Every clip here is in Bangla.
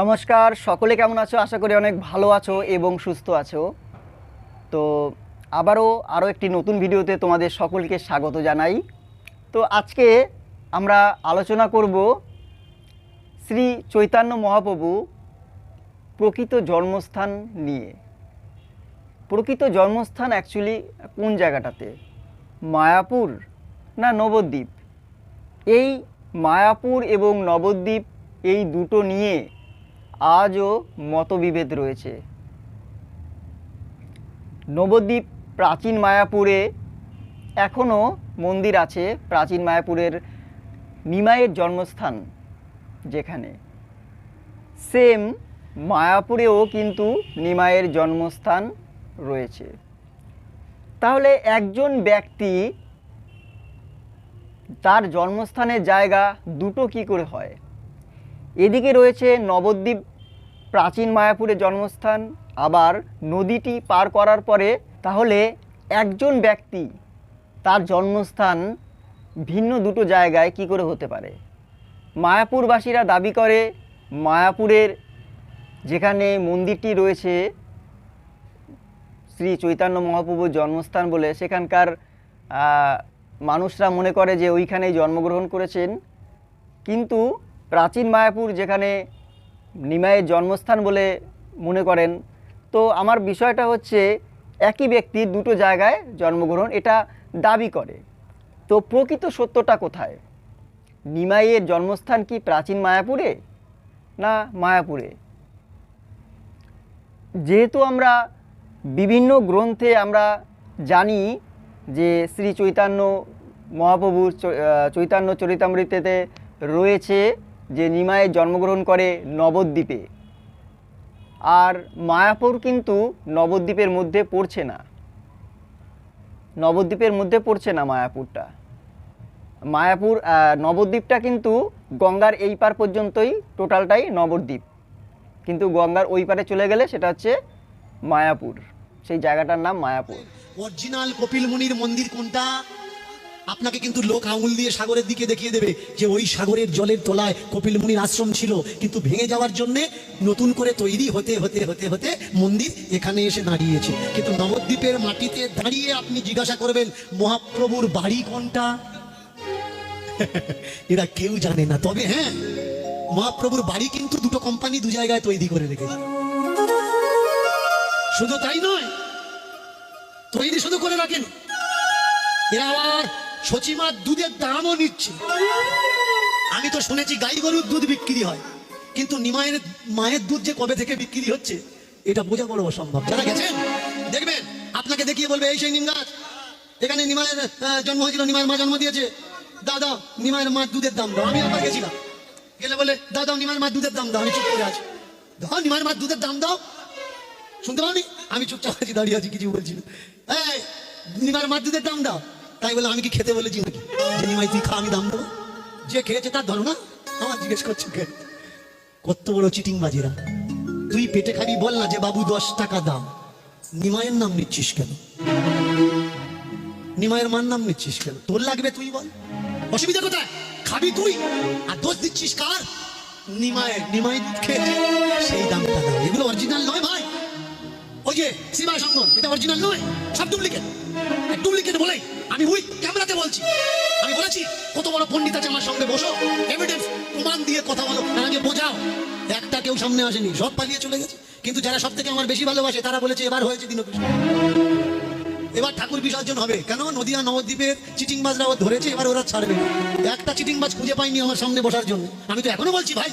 নমস্কার, সকলে কেমন আছো? আশা করি অনেক ভালো আছো এবং সুস্থ আছো। তো আবারও আরও একটি নতুন ভিডিওতে তোমাদের সকলকে স্বাগত জানাই। তো আজকে আমরা আলোচনা করব শ্রী চৈতন্য মহাপ্রভু প্রকৃত জন্মস্থান নিয়ে। প্রকৃত জন্মস্থান অ্যাকচুয়ালি কোন জায়গাটাতে? মায়াপুর না নবদ্বীপ? এই মায়াপুর এবং নবদ্বীপ এই দুটো নিয়ে আজও মতবিভেদ রয়েছে। নবদ্বীপ প্রাচীন মায়াপুরে এখনও মন্দির আছে, প্রাচীন মায়াপুরের নিমাইয়ের জন্মস্থান যেখানে। সেম মায়াপুরেও কিন্তু নিমাইয়ের জন্মস্থান রয়েছে। তাহলে একজন ব্যক্তি তার জন্মস্থানের জায়গা দুটো কি করে হয়? এদিকে রয়েছে নবদ্বীপ প্রাচীন মায়াপুরের জন্মস্থান, আবার নদীটি পার করার পরে তাহলে একজন ব্যক্তি তার জন্মস্থান ভিন্ন দুটো জায়গায় কি করে হতে পারে? মায়াপুরবাসীরা দাবি করে, মায়াপুরের যেখানে মন্দিরটি রয়েছে, শ্রী চৈতন্য মহাপ্রভুর জন্মস্থান বলে সেখানকার মানুষরা মনে করে যে ওইখানেই জন্মগ্রহণ করেছেন। কিন্তু প্রাচীন মায়াপুর যেখানে নিমাইয়ের জন্মস্থান বলে মনে করেন। তো আমার বিষয়টা হচ্ছে, একই ব্যক্তি দুটো জায়গায় জন্মগ্রহণ, এটা দাবি করে। তো প্রকৃত সত্যটা কোথায়? নিমাইয়ের জন্মস্থান কি প্রাচীন মায়াপুরে না মায়াপুরে? যেহেতু আমরা বিভিন্ন গ্রন্থে আমরা জানি যে শ্রী চৈতন্য মহাপ্রভুর চৈতন্য চরিতামৃতেতে রয়েছে যে নিমায়ে জন্মগ্রহণ করে নবদ্বীপে। আর মায়াপুর কিন্তু নবদ্বীপের মধ্যে পড়ছে না। নবদ্বীপের মধ্যে পড়ছে না মায়াপুরটা। মায়াপুর নবদ্বীপটা কিন্তু গঙ্গার এই পার পর্যন্তই টোটালটাই নবদ্বীপ। কিন্তু গঙ্গার ওই পারে চলে গেলে সেটা হচ্ছে মায়াপুর। সেই জায়গাটার নাম মায়াপুর। অরিজিনাল কপিল মুনির মন্দির কোনটা? আপনাকে কিন্তু লোক আঙুল দিয়ে সাগরের দিকে দেখিয়ে দেবে যে ওই সাগরের জলের তলায় কপিল মুনির আশ্রম ছিল। কিন্তু ভেঙে যাওয়ার জন্য নতুন করে তৈরি হতে হতে হতে হতে মন্দির এখানে এসে দাঁড়িয়েছে। কিন্তু নবদ্বীপের মাটিতে দাঁড়িয়ে আপনি জিজ্ঞাসা করবেন, মহাপ্রভুর বাড়ি কোনটা? এরা কেউ জানে না। তবে হ্যাঁ মহাপ্রভুর বাড়ি কিন্তু দুটো কোম্পানি দু জায়গায় তৈরি করে রেখেছে। শুধু তাই নয়, তৈরি শুধু করে রাখেন। এরা আবার সচিমার দুধের দামও নিচ্ছে। আমি তো শুনেছি গাই গরুর দুধ বিক্রি হয়। কিন্তু নিমায়ের মায়ের দুধ যে কবে থেকে বিক্রি হচ্ছে, এটা বোঝা বড় অসম্ভব। যারা গেছেন, দেখবেন, আপনাকে দেখিয়ে বলবে, এই সেই নিম গাছ। এখানে নিমায়ের জন্ম হয়েছিল নিমায়ের মা জন্ম দিয়েছে। দাদা নিমায়ের মা দুধের দাম দাও। আমি একবার গেছিলাম। গেলে বলে, দাদা নিমায়ের মা দুধের দাম দাও, আমি চুপ করে আছি। দাও নিমায়ের মা দুধের দাম দাও? শুনতে পাওনি? আমি চুপচাপ আছি, দাঁড়িয়ে আছি, কিছু বলছি এই নিমার মার দুধের দাম দাও। তাই বলে আমি কি খেতে বলেছি নাকি? যে নিমাই তুই খা, আমি দাম দেবো। যে খেয়েছে তার ধরো না। আমার জিজ্ঞেস করছ কে? কত বড় চিটিং বাজিরা তুই পেটে খাবি বল না যে বাবু দশ টাকা দাম। নিমায়ের নাম নিচ্ছিস কেন? নিমায়ের মার নাম নিচ্ছিস কেন? তোর লাগবে তুই বল। অসুবিধা কোথায়? খাবি তুই। আর দোষ দিচ্ছিস কার? নিমায়ের নিমাই খেয়েছে, সেই দামটা দাও। এগুলো অরিজিনাল নয় ভাই। ওই যে সীমা সঙ্গন এটা অরিজিনাল নয়। সব ডুপ্লিকেট ডুপ্লিকেট বলেই। আমি উই ক্যামেরাতে বলছি। আমি বলেছি, কত বড় পণ্ডিত আছে আমার সঙ্গে, বসো। এভিডেন্স প্রমাণ দিয়ে কথা বলো। আগে বোঝাও। একটা কেউ সামনে আসেনি, সব পালিয়ে চলে গেছে। কিন্তু যারা সব থেকে আমার বেশি ভালোবাসে, তারা বলেছে, এবার হয়েছে দিনকৃষ্ণ এবার ঠাকুর বিসর্জন হবে। কেন? নদিয়া নবদ্বীপের চিটিংবাজরা ও ধরেছে, এবার ওরা ছাড়বে। একটা চিটিংবাজ খুঁজে পাইনি আমার সামনে বসার জন্য। আমি তো এখনও বলছি, ভাই,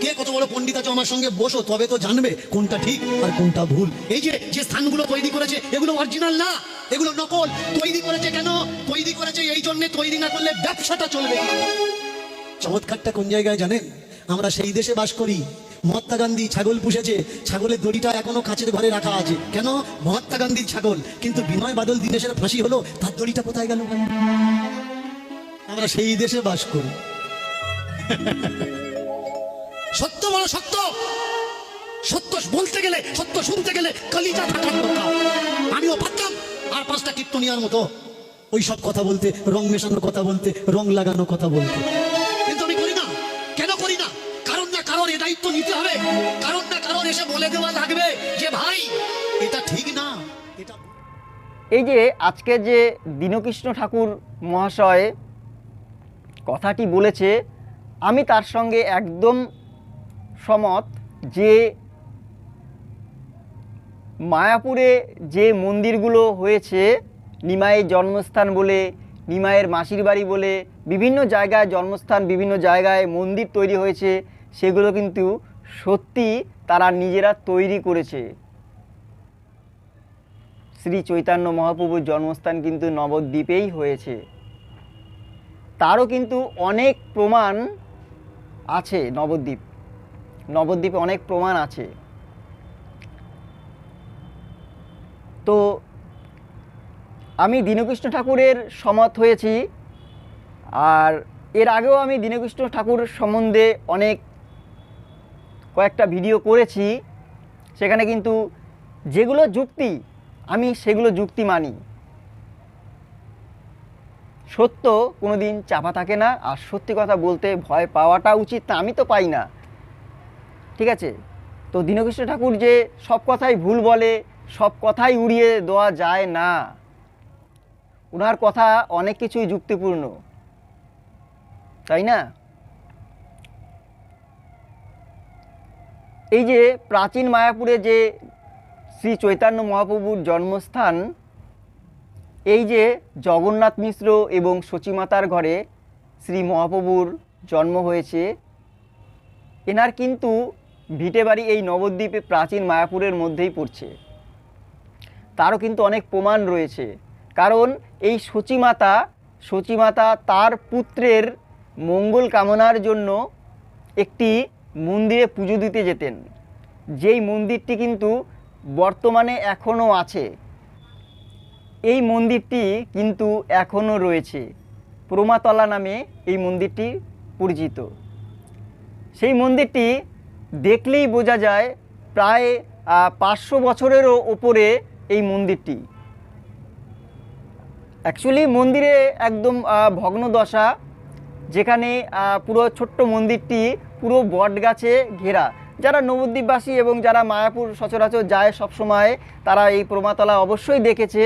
কে কত বড় পণ্ডিত আছো আমার সঙ্গে? বসো, তবে তো জানবে কোনটা ঠিক আর কোনটা ভুল। এই যে যে স্থানগুলো তৈরি করেছে, এগুলো অরিজিনাল না। এগুলো নকল। তৈরি করেছে কেন? তৈরি করেছে এই জন্য তৈরি না করলে ব্যবসাটা চলবে চমৎকারটা কোন জায়গায় জানেন? আমরা সেই দেশে বাস করি। মহাত্মা গান্ধী ছাগল পুষেছে। ছাগলের দড়িটা এখনও কাঁচের ঘরে রাখা আছে। কেন? মহাত্মা গান্ধীর ছাগল। কিন্তু বিনয় বাদল দীনেশের ফাঁসি হলো, তার দড়িটা কোথায় গেল আমরা সেই দেশে বাস করি। সত্য বলো, সত্য। সত্য বলতে গেলে, সত্য শুনতে গেলে কলিজা থাকার আর পাঁচটা কীর্তনিয়ার মতো। ওই সব কথা বলতে, রং মেশানো কথা বলতে, রং লাগানো কথা বলতে। কিন্তু আমি করি না। কেন করি না? কারণ না কারণ এটাই দায়িত্ব নিতে হবে। কারণ না কারণ এসে বলে দেওয়া লাগবে যে, ভাই, এটা ঠিক না। এটা এই যে, আজকে যে দীনকৃষ্ণ ঠাকুর মহাশয় কথাটি বলেছে, আমি তার সঙ্গে একদম সমত যে মায়াপুরে যে মন্দিরগুলো হয়েছে, নিমাইয়ের জন্মস্থান বলে, নিমাইয়ের মাসির বাড়ি বলে, বিভিন্ন জায়গায় জন্মস্থান, বিভিন্ন জায়গায় মন্দির তৈরি হয়েছে, সেগুলো কিন্তু সত্যি তারা নিজেরা তৈরি করেছে। শ্রী চৈতন্য মহাপ্রভুর জন্মস্থান কিন্তু নবদ্বীপেই হয়েছে। তারও কিন্তু অনেক প্রমাণ আছে নবদ্বীপ। নবদ্বীপে অনেক প্রমাণ আছে তো আমি দীনকৃষ্ণ ঠাকুরের সমত হয়েছি। আর এর আগেও আমি দীনকৃষ্ণ ঠাকুর সম্বন্ধে অনেক কয়েকটা ভিডিও করেছি। সেখানে কিন্তু যেগুলো যুক্তি, আমি সেগুলো যুক্তি মানি। সত্য কোনোদিন চাপা থাকে না, আর সত্যি কথা বলতে ভয় পাওয়াটা উচিত না, আমি তো পাই না। ঠিক আছে? তো দীনকৃষ্ণ ঠাকুর যে সব কথাই ভুল বলে, সব কথাই উড়িয়ে দেওয়া যায় না। ওনার কথা অনেক কিছুই যুক্তিপূর্ণ। তাই না? এই যে প্রাচীন মায়াপুরে যে শ্রী চৈতন্য মহাপ্রভুর জন্মস্থান, এই যে জগন্নাথ মিশ্র এবং সচিমাতার ঘরে শ্রী মহাপ্রভুর জন্ম হয়েছে, এনার কিন্তু ভিটে বাড়ি এই নবদ্বীপে প্রাচীন মায়াপুরের মধ্যেই পড়ছে। তারও কিন্তু অনেক প্রমাণ রয়েছে। কারণ এই সচিমাতা সচিমাতা তার পুত্রের মঙ্গল কামনার জন্য একটি মন্দিরে পুজো দিতে যেতেন। যেই মন্দিরটি কিন্তু বর্তমানে এখনও আছে। এই মন্দিরটি কিন্তু এখনও রয়েছে। প্রমাতলা নামে এই মন্দিরটি পরিচিত। সেই মন্দিরটি দেখলেই বোঝা যায়, প্রায় পাঁচশো বছরেরও ওপরে এই মন্দিরটি। অ্যাকচুয়ালি মন্দিরে একদম ভগ্ন দশা যেখানে পুরো ছোট্ট মন্দিরটি পুরো বট গাছে ঘেরা। যারা নবদ্বীপবাসী এবং যারা মায়াপুর সচরাচর যায় সবসময়, তারা এই প্রমাতলা অবশ্যই দেখেছে।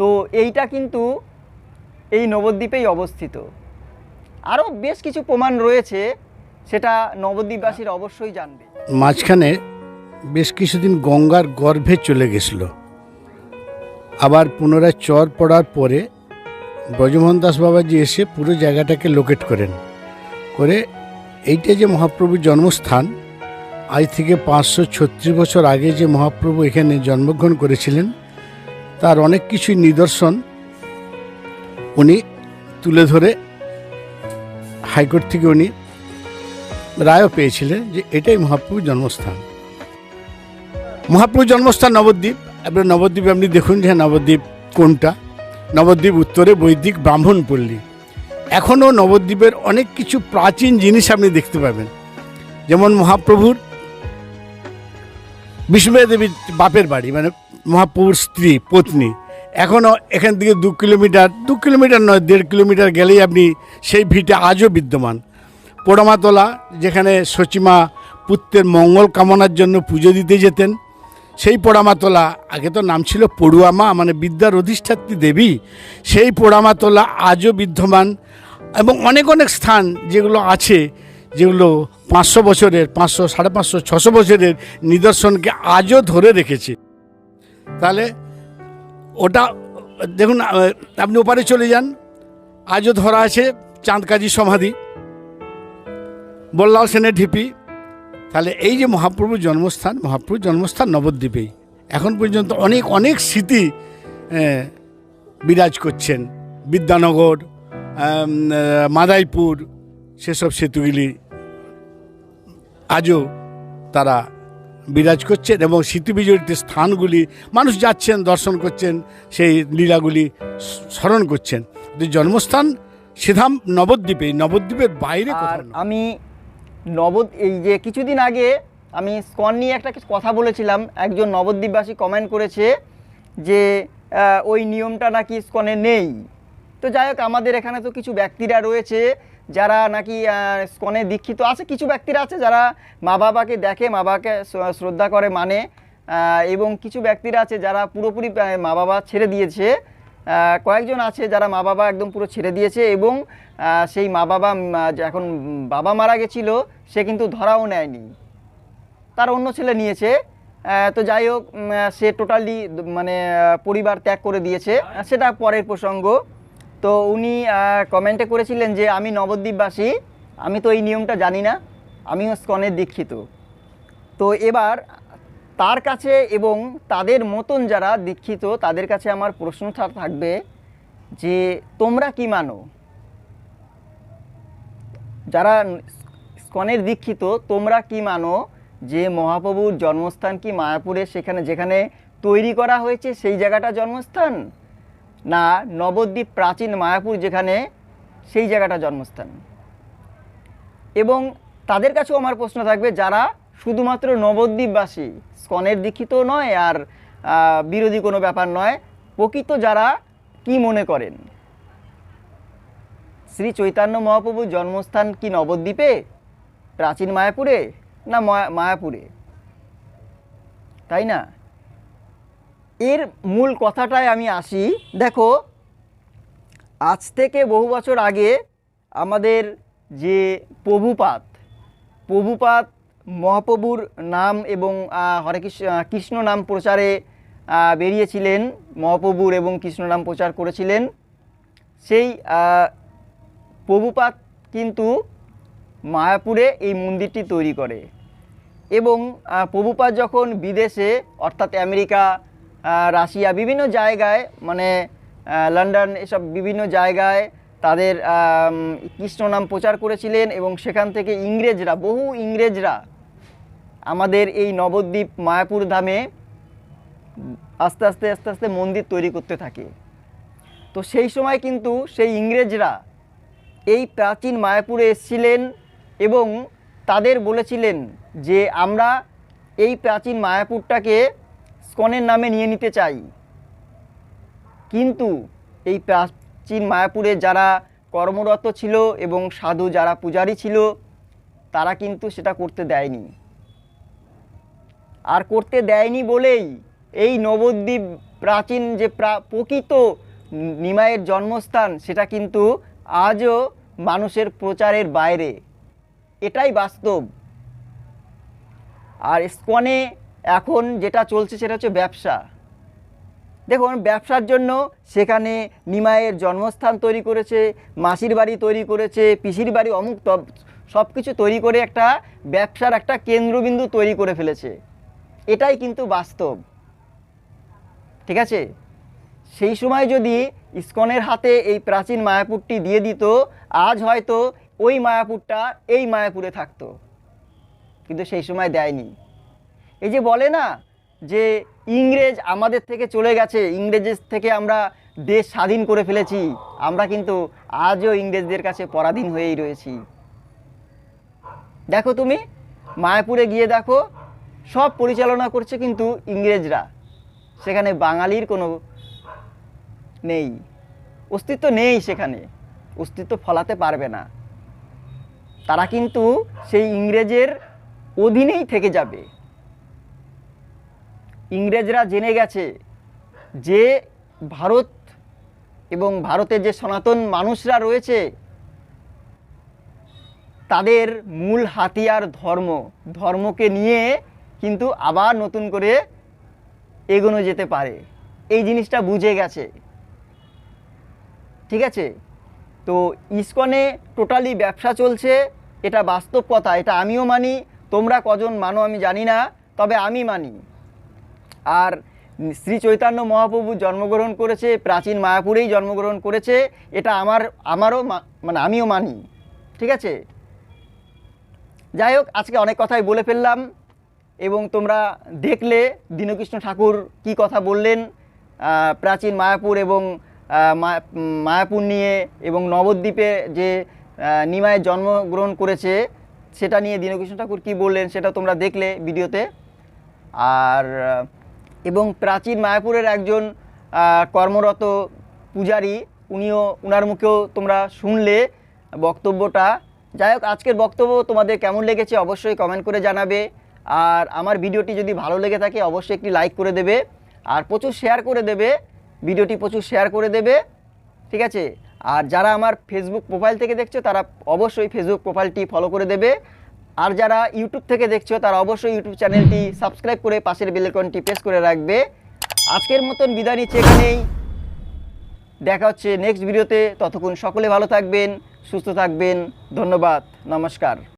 তো এইটা কিন্তু এই নবদ্বীপেই অবস্থিত। আরও বেশ কিছু প্রমাণ রয়েছে, সেটা নবদ্বীপবাসীরা অবশ্যই জানবে। মাঝখানে বেশ কিছুদিন গঙ্গার গর্ভে চলে গেছিল। আবার পুনরায় চর পড়ার পরে ব্রজমোহন দাস বাবাজি এসে পুরো জায়গাটাকে লোকেট করেন। করে এইটা যে মহাপ্রভুর জন্মস্থান, আজ থেকে পাঁচশো ছত্রিশ বছর আগে যে মহাপ্রভু এখানে জন্মগ্রহণ করেছিলেন, তার অনেক কিছুই নিদর্শন। উনি তুলে ধরে হাইকোর্ট থেকে উনি রায়ও পেয়েছিলেন যে এটাই মহাপ্রভুর জন্মস্থান। মহাপ্রভুর জন্মস্থান নবদ্বীপ। এবার নবদ্বীপ আপনি দেখুন যে নবদ্বীপ কোনটা। নবদ্বীপ উত্তরে বৈদিক ব্রাহ্মণ পল্লী। এখনও নবদ্বীপের অনেক কিছু প্রাচীন জিনিস আপনি দেখতে পাবেন। যেমন মহাপ্রভুর বিষ্ণুবাই দেবীর বাপের বাড়ি মানে মহাপ্রভুর স্ত্রী, পত্নী। এখনও এখান থেকে দু কিলোমিটার দু কিলোমিটার নয়, দেড় কিলোমিটার গেলেই আপনি সেই ভিটে আজও বিদ্যমান। পোড়ামাতলা, যেখানে সচিমা পুত্রের মঙ্গল কামনার জন্য পুজো দিতে যেতেন সেই পোড়ামাতলা, আগে তো নাম ছিল পড়ুয়া মা মানে বিদ্যার অধিষ্ঠাত্রী দেবী, সেই পোড়ামাতলা আজও বিদ্যমান এবং অনেক অনেক স্থান যেগুলো আছে, যেগুলো পাঁচশো বছরের, পাঁচশো, সাড়ে পাঁচশো, ছশো বছরের নিদর্শনকে আজও ধরে রেখেছে। তাহলে ওটা, দেখুন আপনি ওপারে চলে যান, আজও ধরা আছে চাঁদকাজি সমাধি, বল্লাল সেনের ঢিপি। তাহলে এই যে মহাপ্রভুর জন্মস্থান মহাপ্রভুর জন্মস্থান নবদ্বীপেই। এখন পর্যন্ত অনেক অনেক স্মৃতি বিরাজ করছেন। বিদ্যানগর মাদাইপুর সেসব সেতুগুলি আজও তারা বিরাজ করছেন এবং স্মৃতি বিজড়িত স্থানগুলি মানুষ যাচ্ছেন দর্শন করছেন সেই লীলাগুলি স্মরণ করছেন। জন্মস্থান সিধাম নবদ্বীপে নবদ্বীপের বাইরে। আমি নবদ এই যে কিছুদিন আগে আমি স্কন নিয়ে একটা কথা বলেছিলাম। একজন নবদ্বীপবাসী কমেন্ট করেছে যে ওই নিয়মটা নাকি স্কনে নেই। তো যাই হোক, আমাদের এখানে তো কিছু ব্যক্তিরা রয়েছে যারা নাকি স্কনে দীক্ষিত আছে। কিছু ব্যক্তিরা আছে যারা মা বাবাকে দেখে মা বাবাকে শ্রদ্ধা করে মানে এবং কিছু ব্যক্তিরা আছে যারা পুরোপুরি মা বাবা ছেড়ে দিয়েছে। কয়েকজন আছে যারা মা বাবা একদম পুরো ছেড়ে দিয়েছে এবং সেই মা বাবা এখন বাবা মারা গেছিল, সে কিন্তু ধরাও নেয়নি। তার অন্য ছেলে নিয়েছে। তো যাই হোক সে টোটালি মানে পরিবার ত্যাগ করে দিয়েছে। সেটা পরের প্রসঙ্গ। তো উনি কমেন্টে করেছিলেন যে, আমি নবদ্বীপবাসী, আমি তো এই নিয়মটা জানি না। আমিও স্কনের দীক্ষিত। তো এবার তার কাছে এবং তাদের মতন যারা দীক্ষিত, তাদের কাছে আমার প্রশ্ন থাকবে যে তোমরা কি মানো? যারা স্কনের দীক্ষিত, তোমরা কি মানো যে মহাপ্রভুর জন্মস্থান কি মায়াপুরে সেখানে, যেখানে তৈরি করা হয়েছে সেই জায়গাটা জন্মস্থান? না, নবদ্বীপ প্রাচীন মায়াপুর যেখানে সেই জায়গাটা জন্মস্থান। এবং তাদের কাছেও আমার প্রশ্ন থাকবে, যারা শুধুমাত্র নবদ্বীপবাসী, স্কনের দীক্ষিত নয় আর বিরোধী কোনো ব্যাপার নয়, প্রকৃত যারা কি মনে করেন? শ্রী চৈতন্য মহাপ্রভুর জন্মস্থান কি নবদ্বীপে, প্রাচীন মায়াপুরে না মায়াপুরে? তাই না? এর মূল কথাটায় আমি আসি, দেখো, আজ থেকে বহু বছর আগে আমাদের যে প্রভুপাত প্রভুপাত মহাপ্রভুর নাম এবং হরে কৃষ্ণ নাম প্রচারে বেরিয়েছিলেন। মহাপ্রভুর এবং কৃষ্ণ নাম প্রচার করেছিলেন। সেই প্রভুপাত কিন্তু মায়াপুরে এই মন্দিরটি তৈরি করে। এবং প্রভুপাত যখন বিদেশে, অর্থাৎ আমেরিকা রাশিয়া বিভিন্ন জায়গায় মানে লন্ডন এসব বিভিন্ন জায়গায় তাদের কৃষ্ণ নাম প্রচার করেছিলেন এবং সেখান থেকে ইংরেজরা, বহু ইংরেজরা আমাদের এই নবদ্বীপ মায়াপুর ধামে আস্তে আস্তে আস্তে আস্তে মন্দির তৈরি করতে থাকে। তো সেই সময় কিন্তু সেই ইংরেজরা এই প্রাচীন মায়াপুরে এসেছিলেন এবং তাদের বলেছিলেন যে, আমরা এই প্রাচীন মায়াপুরটাকে স্কনের নামে নিয়ে নিতে চাই। কিন্তু এই প্রাচীন মায়াপুরে যারা কর্মরত ছিল এবং সাধু যারা পূজারী ছিল, তারা কিন্তু সেটা করতে দেয়নি। আর করতে দেয়নি বলেই এই নবদ্বীপ প্রাচীন যে প্রা- প্রকৃত নিমায়ের জন্মস্থান, সেটা কিন্তু আজও মানুষের প্রচারের বাইরে। এটাই বাস্তব। আর স্কনে এখন যেটা চলছে, সেটা হচ্ছে ব্যবসা। দেখুন, ব্যবসার জন্য সেখানে নিমায়ের জন্মস্থান তৈরি করেছে, মাসির বাড়ি তৈরি করেছে, পিসির বাড়ি, অমুক সব কিছু তৈরি করে একটা ব্যবসার একটা কেন্দ্রবিন্দু তৈরি করে ফেলেছে। এটাই কিন্তু বাস্তব। ঠিক আছে? সেই সময় যদি ইস্কনের হাতে এই প্রাচীন মায়াপুরটি দিয়ে দিত, আজ হয়তো ওই মায়াপুরটা এই মায়াপুরে থাকতো। কিন্তু সেই সময় দেয়নি। এই যে বলে না যে ইংরেজ আমাদের থেকে চলে গেছে, ইংরেজের থেকে আমরা দেশ স্বাধীন করে ফেলেছি, আমরা কিন্তু আজও ইংরেজদের কাছে পরাধীন হয়েই রয়েছি। দেখো তুমি, মায়াপুরে গিয়ে দেখো সব পরিচালনা করছে কিন্তু ইংরেজরা। সেখানে বাঙালির কোনো নেই। অস্তিত্ব নেই সেখানে। অস্তিত্ব ফলাতে পারবে না। তারা কিন্তু সেই ইংরেজের অধীনেই থেকে যাবে। ইংরেজরা জেনে গেছে যে ভারত এবং ভারতের যে সনাতন মানুষরা রয়েছে, তাদের মূল হাতিয়ার ধর্ম। ধর্মকে নিয়ে কিন্তু আবার নতুন করে এগোনো যেতে পারে। এই জিনিসটা বুঝে গেছে। ঠিক আছে? তো ইসকনে টোটালি ব্যবসা চলছে, এটা বাস্তব কথা, এটা আমিও মানি, তোমরা কজন মানো আমি জানি না, তবে আমি মানি। আর শ্রী চৈতন্য মহাপ্রভু জন্মগ্রহণ করেছে, প্রাচীন মায়াপুরেই জন্মগ্রহণ করেছে, এটা আমার, আমারও মানে আমিও মানি। ঠিক আছে? যাই হোক, আজকে অনেক কথাই বলে ফেললাম। এবং তোমরা দেখলে দীনকৃষ্ণ ঠাকুর কি কথা বললেন প্রাচীন মায়াপুর এবং মায়াপুর নিয়ে এবং নবদ্বীপে যে আহ, নিমায়ের জন্মগ্রহণ করেছে সেটা নিয়ে দীনকৃষ্ণ ঠাকুর কি বললেন সেটা তোমরা দেখলে ভিডিওতে। আর এবং প্রাচীন মায়াপুরের একজন কর্মরত পূজারী উনিও উনার মুখেও তোমরা শুনলে বক্তব্যটা। যাই হোক আজকের বক্তব্য তোমাদের কেমন লেগেছে অবশ্যই কমেন্ট করে জানাবে। আর আমার ভিডিওটি যদি ভালো লেগে থাকে, অবশ্যই একটি লাইক করে দেবে আর প্রচুর শেয়ার করে দেবে। ভিডিওটি প্রচুর শেয়ার করে দেবে, ঠিক আছে? আর যারা আমার ফেসবুক প্রোফাইল থেকে দেখছ, তারা অবশ্যই ফেসবুক প্রোফাইলটি ফলো করে দেবে। আর যারা ইউটিউব থেকে দেখছ, তারা অবশ্যই ইউটিউব চ্যানেলটি সাবস্ক্রাইব করে পাশের বেলেকনটি প্রেস করে রাখবে। আজকের মতন বিদায় নিচ্ছে এখানেই। দেখা হচ্ছে নেক্সট ভিডিওতে ততক্ষণ সকলে ভালো থাকবেন, সুস্থ থাকবেন। ধন্যবাদ, নমস্কার।